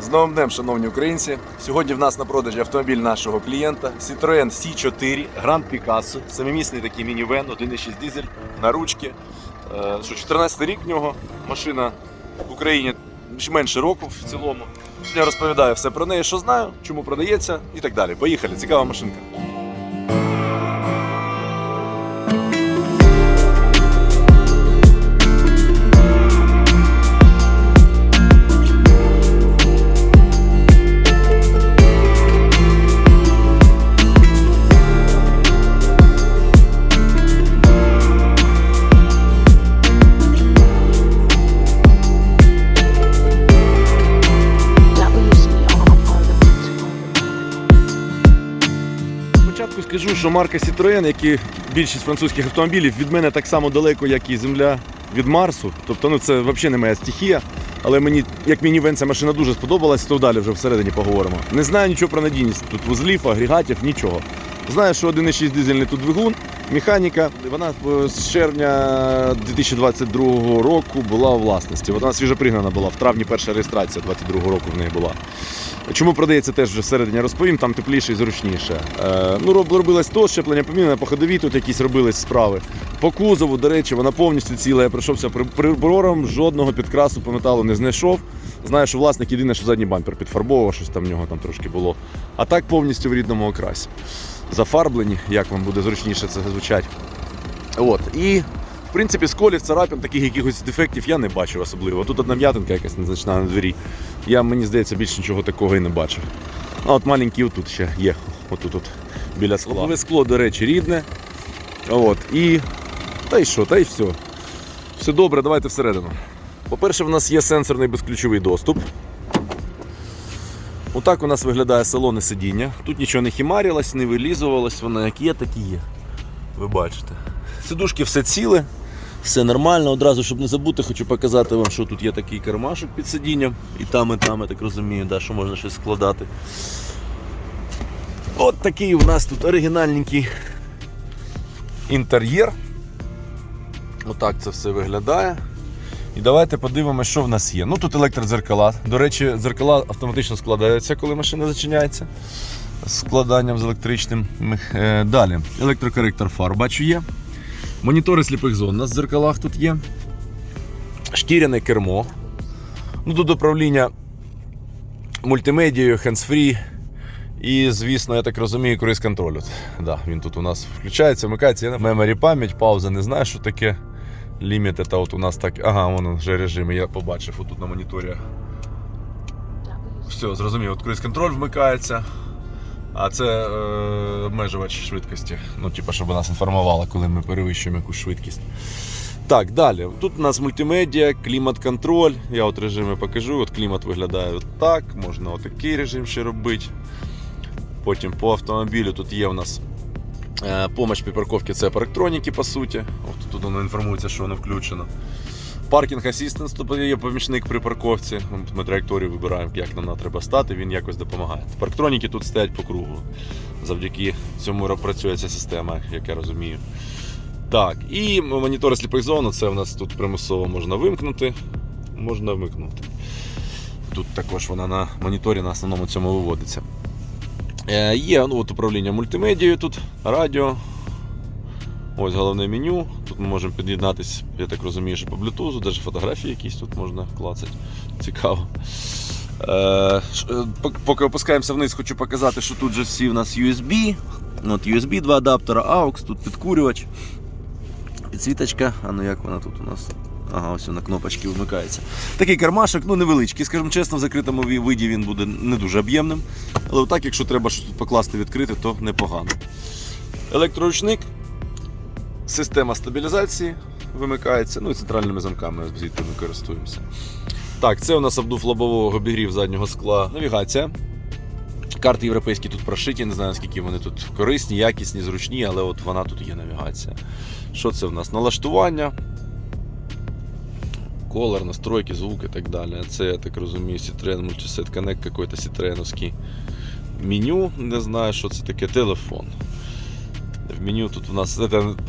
З новим днем, шановні українці. Сьогодні в нас на продажі автомобіль нашого клієнта Citroën C4 Grand Picasso. Самомісний такий мінівен, 1.6 дизель на ручки. Е, Що 14 рік в нього. Машина в Україні менше року в цілому. Я розповідаю все про неї, що знаю, чому продається і так далі. Поїхали, цікава машинка. Що марка Citroën, як і більшість французьких автомобілів, від мене так само далеко, як і земля від Марсу. Тобто, ну це взагалі не моя стихія. Але мені, як мінівен, ця машина дуже сподобалась, то далі вже всередині поговоримо. Не знаю нічого про надійність тут вузлів, агрегатів, нічого. Знаю, що 1,6 дизельний тут двигун, механіка. Вона е, з червня 2022 року була у власності. Вона свіжопригнана була. В травні перша реєстрація 2022 року в неї була. Чому продається теж вже всередині розповім, там тепліше і зручніше. Е, ну, робилось то, щеплення поміняне, по ходовій тут якісь робились справи. По кузову, до речі, вона повністю ціла. Я пройшовся при- прибором, жодного підкрасу по металу не знайшов. Знаю, що власник єдине, що задній бампер підфарбовував, щось там в нього там трошки було. А так повністю в рідному окрасі. Зафарблені, як вам буде зручніше це звучать. От. І в принципі, сколів, царапин, таких якихось дефектів я не бачив особливо. Тут одна м'ятинка якась незначна на двері. Я, мені здається, більше нічого такого і не бачив. А от маленький отут ще є. Отут от, біля скла. Лобове скло, до речі, рідне. От. І. Та й що, та й все. Все добре, давайте всередину. По-перше, в нас є сенсорний безключовий доступ. Отак у нас виглядає салон і сидіння. Тут нічого не хімарилось, не вилізувалось, воно як є, так і є. Ви бачите. Сидушки все ціле, все нормально. Одразу, щоб не забути, хочу показати вам, що тут є такий кармашок під сидінням. І там, і там, я так розумію, да, що можна щось складати. От такий у нас тут оригінальненький інтер'єр. Отак це все виглядає. І давайте подивимося, що в нас є. Ну тут електродзеркала. До речі, дзеркала автоматично складаються, коли машина зачиняється. Складанням з електричним. е, Далі. Електрокоректор фар, бачу, є. Монітори сліпих зон у нас в дзеркалах тут є. Шкіряне кермо. Ну, тут управління мультимедією, hands-free. І, звісно, я так розумію, круїз контроль. Да, він тут у нас включається, вмикається. Меморі пам'ять, пауза, не знаю, що таке. Ліміт, це от у нас так. Ага, воно вже режими, я побачив отут на моніторі. Все, зрозумів, от круїз контроль вмикається. А це е, обмежувач швидкості. Ну, типу, щоб нас інформувало, коли ми перевищуємо якусь швидкість. Так, далі. Тут у нас мультимедіа, клімат-контроль. Я от режими покажу. От клімат виглядає от так. Можна отакий режим ще робити. Потім по автомобілю тут є у нас помощь при парковці, це по електроніки, по суті. От тут воно інформується, що воно включено. Паркінг асістенс, тобто є помічник при парковці. Ми траєкторію вибираємо, як нам треба стати, він якось допомагає. Парктроніки тут стоять по кругу. Завдяки цьому працює ця система, як я розумію. Так, і монітори сліпих зон, це в нас тут примусово можна вимкнути, можна вмикнути. Тут також вона на моніторі на основному цьому виводиться. Е, Є ну, от управління мультимедією тут, радіо. Ось головне меню. Тут ми можемо під'єднатися, я так розумію, що по Bluetooth, навіть фотографії якісь тут можна клацати. Цікаво. Е, е, пок- Поки опускаємося вниз, хочу показати, що тут же всі у нас USB. От USB, два адаптера, AUX, тут підкурювач. Підсвіточка, а ну як вона тут у нас? Ага, ось на кнопочки вмикається. Такий кармашок, ну невеличкий, скажімо чесно, в закритому виді він буде не дуже об'ємним. Але отак, якщо треба щось тут покласти відкрити, то непогано. Електроручник, система стабілізації вимикається, ну і центральними замками звідти ми користуємося. Так, це у нас обдув лобового обігрів заднього скла. Навігація. Карти європейські тут прошиті, не знаю наскільки вони тут корисні, якісні, зручні, але от вона тут є навігація. Що це в нас? Налаштування. Колор, настройки, звук і так далі. Це, я так розумію, Citroen Multiset Connect, какой-то Citroeновський меню. Не знаю, що це таке. Телефон. В меню тут у нас,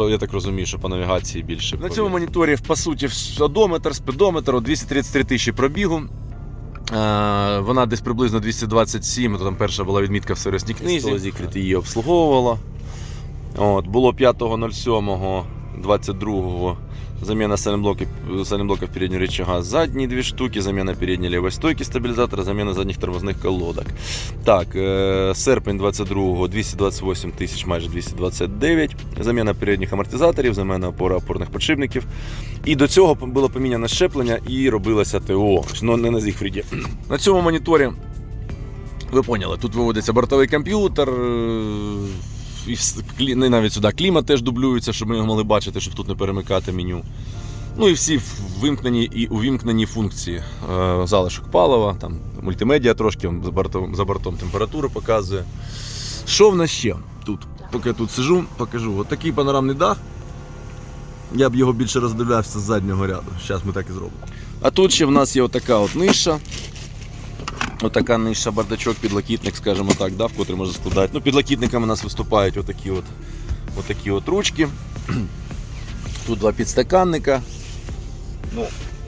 я так розумію, що по навігації більше. На цьому моніторі, по суті, одометр, спідометр, 233 тисячі пробігу. Е, Вона десь приблизно 227, то там перша була відмітка в сервісній книзі. Зікрит її обслуговувала. От, було 5.07.22 замена сайлентблоков, сайлентблоков переднего рычага задние две штуки, замена передней левой стойки стабилизатора, замена задних тормозных колодок. Так, е, серпень 22-го 228 тисяч, майже 229, заміна передніх амортизаторів, заміна опора опорних подшипників. І до цього було поміняне щеплення і робилося ТО, ну не на Зігфріді. На цьому моніторі ви поняли, тут виводиться бортовий комп'ютер. Ну, і навіть сюди клімат теж дублюється, щоб ми його могли бачити, щоб тут не перемикати меню. Ну і всі вимкнені і увімкнені функції. Е, Залишок палива, там мультимедіа трошки за бортом, за бортом температуру показує. Що в нас ще тут? Поки я тут сижу, покажу. От такий панорамний дах. Я б його більше роздивлявся з заднього ряду. Зараз ми так і зробимо. А тут ще в нас є отака от ниша. Отака ниша, бардачок, підлокітник, скажімо так, да, в котрий можна складати. Ну, підлокітниками у нас виступають отакі от, отакі от ручки. Тут два підстаканника. Ну,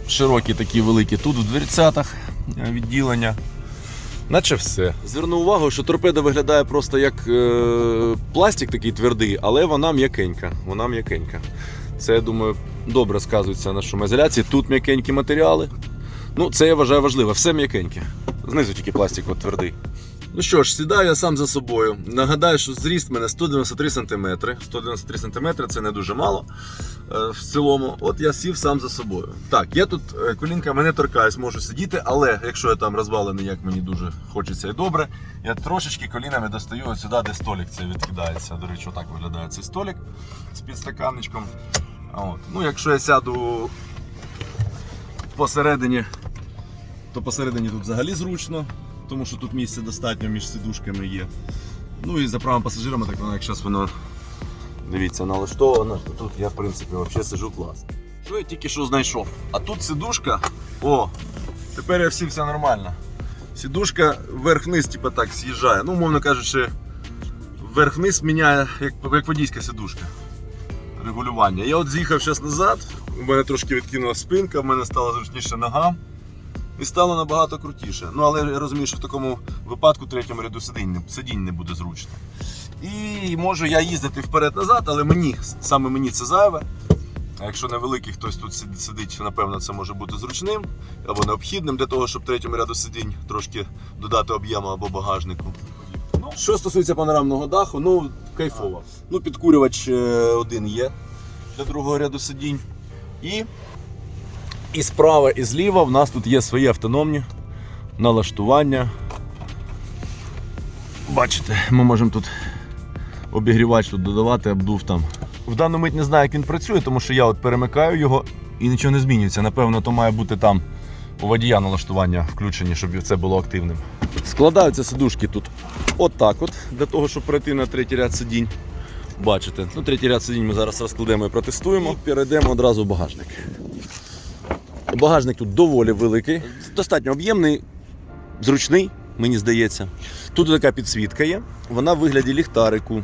широкі такі великі. Тут в дверцятах е, відділення. Наче все. Зверну увагу, що торпеда виглядає просто як е, пластик такий твердий, але вона м'якенька. Вона м'якенька. Це, я думаю, добре сказується на шумоізоляції. Тут м'якенькі матеріали. Ну, це я вважаю важливо. Все м'якеньке. Знизу тільки пластик от твердий. Ну що ж, сідаю я сам за собою. Нагадаю, що зріст мене 193 см. 193 см це не дуже мало е, в цілому. От я сів сам за собою. Так, я тут е, колінками не торкаюсь, можу сидіти, але якщо я там розвалений, як мені дуже хочеться і добре, я трошечки колінами достаю от сюди, де столик це відкидається. До речі, отак виглядає цей столик з підстаканничком. От. Ну, якщо я сяду посередині, то посередині тут взагалі зручно, тому що тут місця достатньо між сидушками є. Ну і за правим пасажирами, так воно зараз воно дивіться налаштовано, то тут я в принципі взагалі сижу класно. Що я тільки що знайшов? А тут сидушка. О, тепер я всівся нормально. Сидушка вверх-вниз, типу так, з'їжджає. Ну, умовно кажучи, вверх-вниз міняє як, як водійська сидушка. Регулювання. Я от з'їхав зараз назад, у мене трошки відкинула спинка, в мене стала зручніше нога. І стало набагато крутіше. Ну, але я розумію, що в такому випадку третьому ряду сидінь, не- сидінь не буде зручно. І можу я їздити вперед-назад, але мені, саме мені це зайве. А якщо невеликий хтось тут сидить, напевно, це може бути зручним або необхідним для того, щоб третьому ряду сидінь трошки додати об'єму або багажнику. Ну, що стосується панорамного даху, ну кайфово. Ну, підкурювач е, один є для другого ряду сидінь. І, і справа, і зліва в нас тут є свої автономні налаштування. Бачите, ми можемо тут обігрівач тут додавати, обдув там. В дану мить не знаю, як він працює, тому що я от перемикаю його і нічого не змінюється. Напевно, то має бути там у водія налаштування включені, щоб це було активним. Складаються сидушки тут отак от, для того, щоб перейти на третій ряд сидінь. Бачите, ну третій ряд сидінь ми зараз розкладемо і протестуємо. І перейдемо одразу в багажник. Багажник тут доволі великий, достатньо об'ємний, зручний, мені здається. Тут така підсвітка є, вона в вигляді ліхтарику.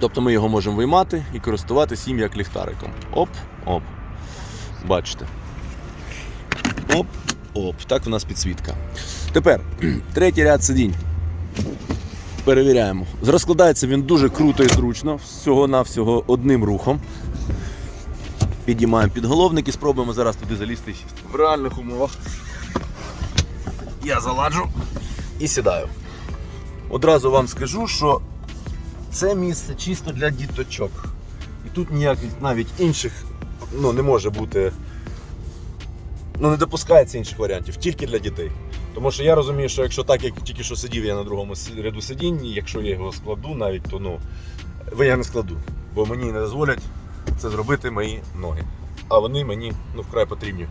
Тобто ми його можемо виймати і користуватися їм як ліхтариком. Оп, оп. Бачите. Оп, оп. Так у нас підсвітка. Тепер третій ряд сидінь. Перевіряємо. Розкладається він дуже круто і зручно, всього-навсього одним рухом. Підіймаємо підголовник і спробуємо зараз туди залізти і сісти. В реальних умовах я заладжу і сідаю. Одразу вам скажу, що це місце чисто для діточок. І тут ніяких навіть інших ну, не може бути. Ну, не допускається інших варіантів, тільки для дітей. Тому що я розумію, що якщо так, як тільки що сидів я на другому ряду сидінь, якщо я його складу навіть, то ну, я не складу. Бо мені не дозволять це зробити мої ноги. А вони мені ну, вкрай потрібні.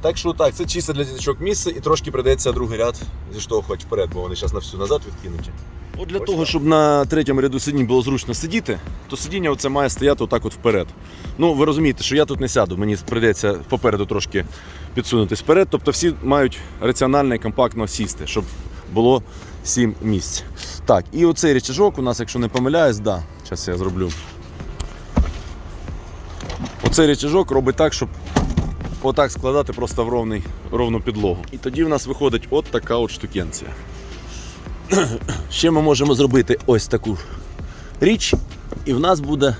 Так що так, це чисто для діточок місце і трошки прийдеться другий ряд зіштовхувати вперед, бо вони зараз на всю назад відкинуті. От для Ось того, так. щоб на третьому ряду сидінь було зручно сидіти, то сидіння оце має стояти отак от вперед. Ну, ви розумієте, що я тут не сяду, мені прийдеться попереду трошки підсунутись вперед. Тобто всі мають раціонально і компактно сісти, щоб було 7 місць. Так, і оцей речажок у нас, якщо не помиляюсь, да, зараз я зроблю. Оцей речажок робить так, щоб отак складати просто в ровний, ровну підлогу. І тоді в нас виходить от така от штукенція. Ще ми можемо зробити ось таку річ, і в нас буде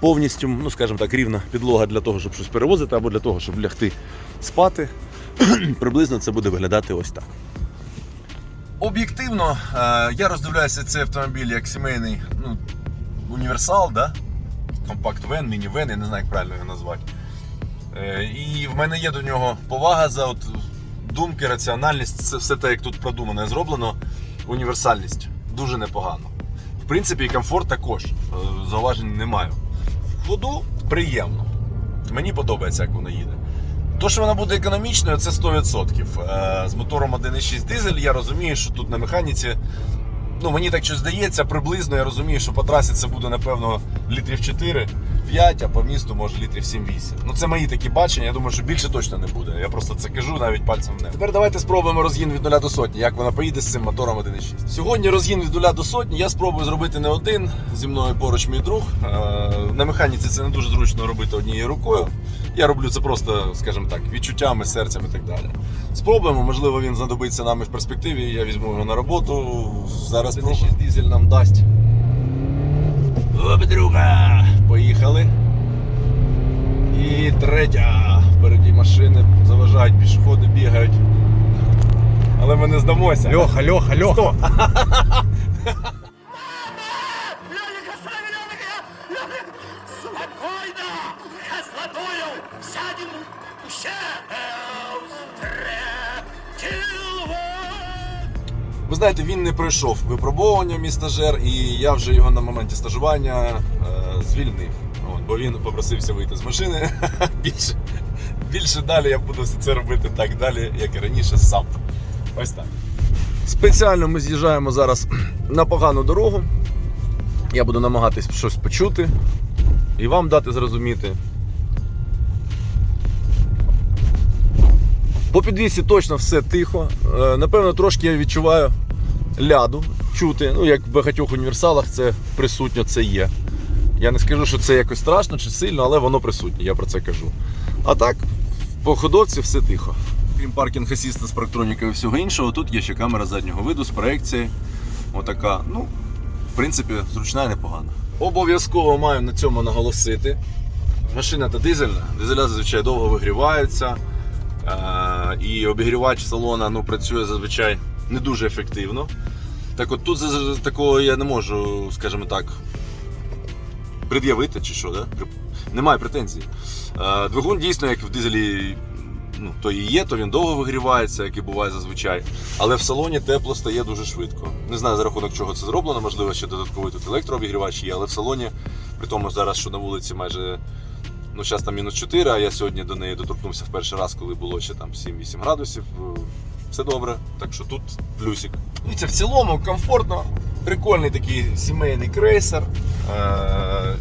повністю, ну скажімо так, рівна підлога для того, щоб щось перевозити, або для того, щоб лягти спати. Приблизно це буде виглядати ось так. Об'єктивно, е, я роздивляюся цей автомобіль як сімейний ну, універсал, да? Компакт-вен, міні-вен, я не знаю, як правильно його назвати. Е, І в мене є до нього повага за от думки, раціональність, це все те, як тут продумано і зроблено. Універсальність дуже непогано. В принципі, і комфорт також. Е, Зауважень не маю. В ходу приємно. Мені подобається, як вона їде. То, що вона буде економічною, це 100%. Е, З мотором 1.6 дизель я розумію, що тут на механіці. Ну, мені так щось здається, приблизно я розумію, що по трасі це буде, напевно, літрів 4, 5, а по місту може літрів 7-8. Ну це мої такі бачення. Я думаю, що більше точно не буде. Я просто це кажу навіть пальцем небо. Тепер давайте спробуємо розгін від 0 до сотні, як вона поїде з цим мотором 1.6. Сьогодні розгін від 0 до сотні я спробую зробити не один. Зі мною поруч мій друг. Е, На механіці це не дуже зручно робити однією рукою. Я роблю це просто, скажімо так, відчуттями, серцем і так далі. Спробуємо, можливо, він знадобиться нам і в перспективі. Я візьму його на роботу. Зараз 1.6 дизель нам дасть. Оп, друга! Поїхали. І третя. Впереді машини заважають, пішоходи бігають. Але ми не здамося. Льоха, Льоха, Льоха. Лёлик, остави Лёлика! Ви знаєте, він не пройшов випробовування мій стажер, і я вже його на моменті стажування е, звільнив. От, бо він попросився вийти з машини. більше, більше далі я буду все це робити так далі, як і раніше, сам. Ось так. Спеціально ми з'їжджаємо зараз на погану дорогу. Я буду намагатись щось почути і вам дати зрозуміти. По підвісі точно все тихо. Е, Напевно, трошки я відчуваю ляду чути. Ну, як в багатьох універсалах це присутньо, це є. Я не скажу, що це якось страшно чи сильно, але воно присутнє, я про це кажу. А так, по ходовці все тихо. Крім паркінг асіста з парктронікою і всього іншого, тут є ще камера заднього виду з проекцією. Отака. Ну, в принципі, зручна і непогана. Обов'язково маю на цьому наголосити. Машина та дизельна. Дизеля зазвичай довго вигріваються. І обігрівач салона ну, працює зазвичай не дуже ефективно. Так от тут такого я не можу, скажімо так, пред'явити чи що, да? Немає претензій. Двигун дійсно, як в дизелі, ну, то і є, то він довго вигрівається, як і буває зазвичай. Але в салоні тепло стає дуже швидко. Не знаю за рахунок чого це зроблено, можливо, ще додатковий тут електрообігрівач є, але в салоні, при тому зараз, що на вулиці майже Ну, зараз там мінус 4, а я сьогодні до неї доторкнувся в перший раз, коли було ще там 7-8 градусів. Е, Все добре. Так що тут плюсик. І це в цілому комфортно. Прикольний такий сімейний крейсер. Е,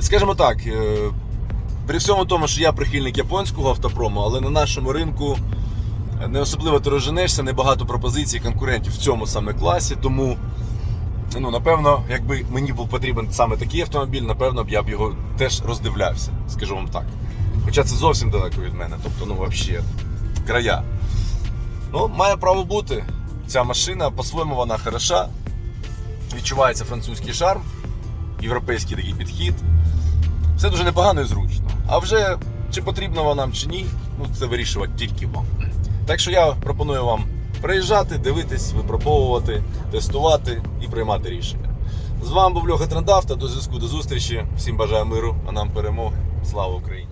Скажімо так, е, при всьому тому, що я прихильник японського автопрому, але на нашому ринку не особливо ти розженешся, небагато пропозицій конкурентів в цьому саме класі, тому ну, напевно, якби мені був потрібен саме такий автомобіль, напевно б я б його теж роздивлявся, скажу вам так. Хоча це зовсім далеко від мене, тобто, ну, взагалі, края. Ну, має право бути. Ця машина, по-своєму, вона хороша. Відчувається французький шарм, європейський такий підхід. Все дуже непогано і зручно. А вже чи потрібно вона нам чи ні, ну це вирішувати тільки вам. Так що я пропоную вам приїжджати, дивитись, випробовувати, тестувати і приймати рішення. З вами був Льоха Трандавта. До зв'язку, до зустрічі. Всім бажаю миру, а нам перемоги. Слава Україні!